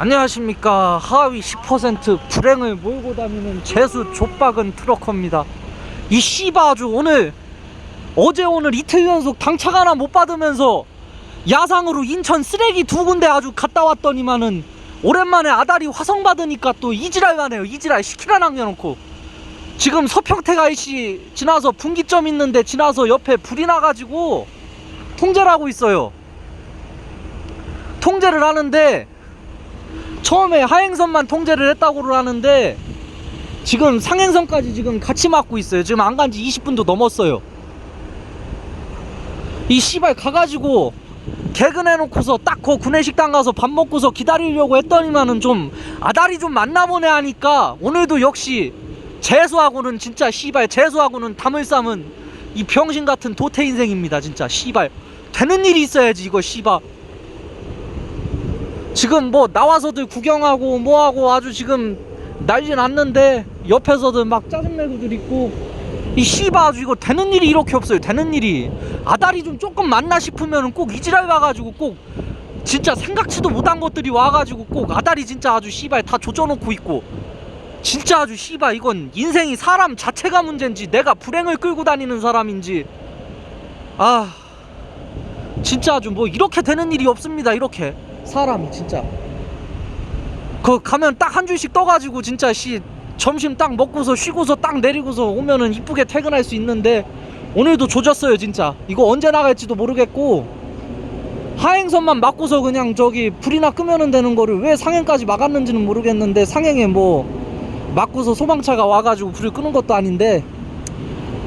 안녕하십니까. 하위 10% 불행을 몰고 다니는 재수 족박은 트럭커입니다. 이 씨바 아주 오늘 어제 오늘 이틀 연속 당착 하나 못 받으면서 야상으로 인천 쓰레기 두 군데 아주 갔다 왔더니만은 오랜만에 아다리 화성 받으니까 또 이지랄만 해요. 이지랄 시키라 남겨놓고. 지금 IC 지나서 분기점 있는데 지나서 옆에 불이 나가지고 통제를 하고 있어요. 통제를 하는데 처음에 하행선만 통제를 했다고 하는데 지금 상행선까지 지금 같이 막고 있어요. 지금 안 간 지 20분도 넘었어요. 이 씨발 가가지고 개근해놓고서 딱 그 구내식당 가서 밥 먹고서 기다리려고 했더니만은 좀 아다리 좀 만나보네 하니까 오늘도 역시 재수하고는 진짜 씨발 재수하고는 담을 삶은 이 병신 같은 도태 인생입니다 진짜 씨발 되는 일이 있어야지 이거 씨발 지금 뭐 나와서들 구경하고 뭐하고 아주 지금 난리 났는데 옆에서들 막 짜증내고들 있고. 이 씨바 아주 이거 되는 일이 이렇게 없어요. 되는 일이. 아다리 좀 조금 맞나 싶으면은 꼭 이지랄 와가지고 꼭 진짜 생각지도 못한 것들이 와가지고 꼭 아다리 진짜 아주 씨발 다 조져놓고 있고. 진짜 아주 씨발 이건 인생이 사람 자체가 문제인지 내가 불행을 끌고 다니는 사람인지. 아 진짜 아주 뭐 이렇게 되는 일이 없습니다 이렇게 사람이 진짜. 그 가면 딱 한 줄씩 떠가지고 진짜 씨 점심 딱 먹고서 쉬고서 딱 내리고서 오면은 이쁘게 퇴근할 수 있는데 오늘도 조졌어요 진짜. 이거 언제 나갈지도 모르겠고 하행선만 막고서 그냥 저기 불이나 끄면은 되는 거를 왜 상행까지 막았는지는 모르겠는데 상행에 뭐 막고서 소방차가 와가지고 불을 끄는 것도 아닌데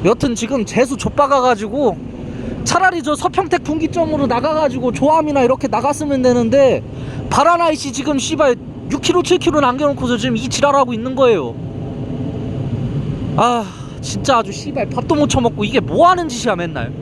여튼 지금 재수 좆박아가지고 차라리 저 서평택 분기점으로 나가가지고 조암이나 이렇게 나갔으면 되는데 바라나이씨 지금 씨발 6km 7km 남겨놓고서 지금 이 지랄하고 있는 거예요. 아 진짜 아주 씨발 밥도 못 처먹고 이게 뭐 하는 짓이야 맨날